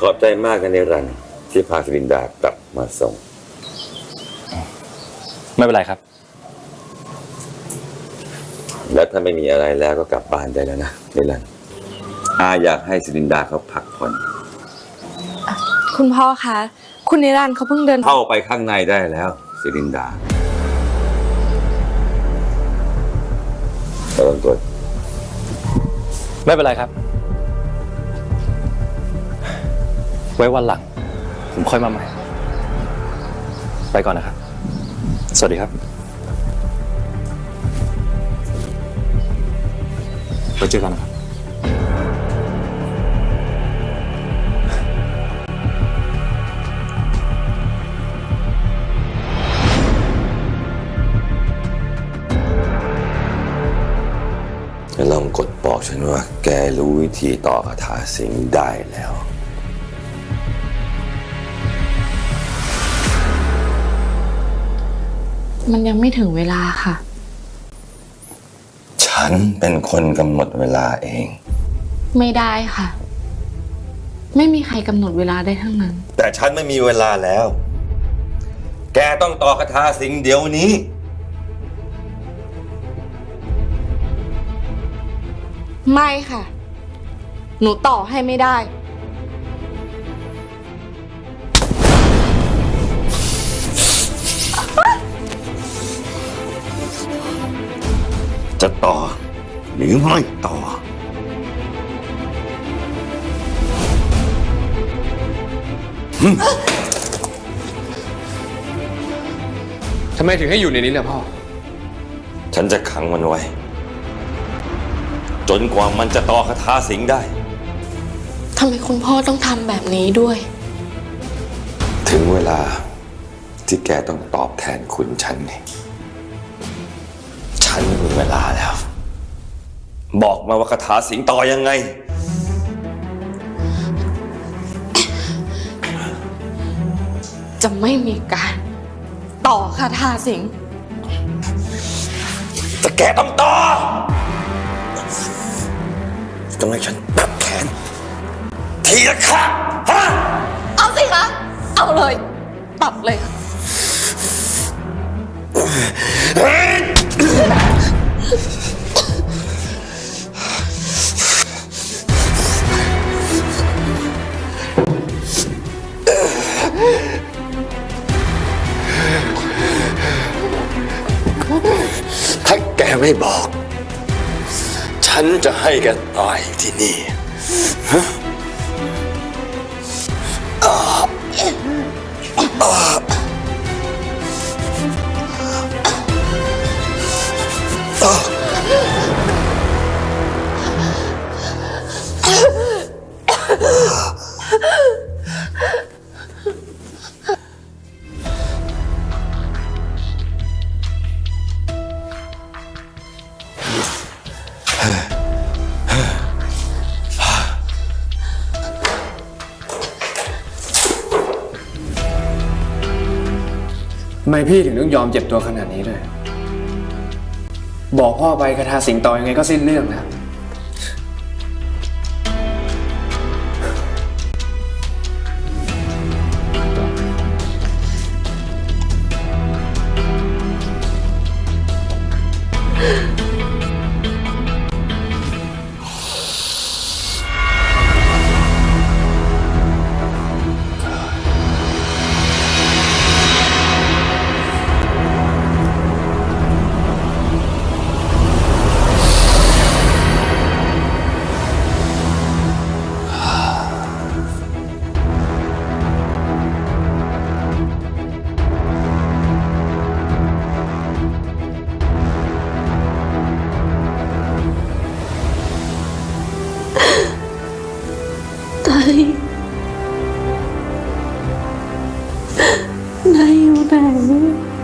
ขอบใจมากนะเนรันดร์ที่พาสิรินดากลับมาส่ง ไม่เป็นไรครับ แล้วถ้าไม่มีอะไรแล้วก็กลับบ้านได้แล้วนะเนรันดร์อาอยากให้สิรินดาเขาพักผ่อน คุณพ่อคะ คุณนิรันดร์เขาเพิ่งเดิน เข้าไปข้างในได้แล้วสิรินดาตอนกด ไม่เป็นไรครับ ไว้วันหลัง ผมค่อยมาใหม่ ไปก่อนนะครับ สวัสดีครับไปเจอกันนะครับ ลองกดบอกฉันว่าแกรู้วิธีต่อคาถาสิงได้แล้ว มันยังไม่ถึงเวลาค่ะ ฉันเป็นคนกำหนดเวลาเอง ไม่ได้ค่ะ ไม่มีใครกำหนดเวลาได้ทั้งนั้น แต่ฉันไม่มีเวลาแล้ว แกต้องต่อคาถาสิงเดี๋ยวนี้ ไม่ค่ะ หนูต่อให้ไม่ได้ หรือไม่ต่อ ทำไมถึงให้อยู่ในนี้ล่ะพ่อ ฉันจะขังมันไว้ จนกว่ามันจะต่อคาถาสิงได้ ทำไมคุณพ่อต้องทำแบบนี้ด้วย ถึงเวลาที่แกต้องตอบแทนคุณฉันไงฉันมีเวลาแล้ว บอกมาว่าคาถาสิงต่อยังไง จะไม่มีการต่อคาถาสิง แต่แกต้องต่อต้องให้ฉันตัดแขน ทีละข้างฮะ เอาสิคะ เอาเลย ตัดเลยค่ะ ไม่บอก ฉันจะให้แกตายอยู่ที่นี่ ไมพี่ถึงต้องยอมเจ็บตัวขนาดนี้ด้วย บอกพ่อไปคาถาสิงต่อยังไงก็สิ้นเรื่องแล้ว you, baby.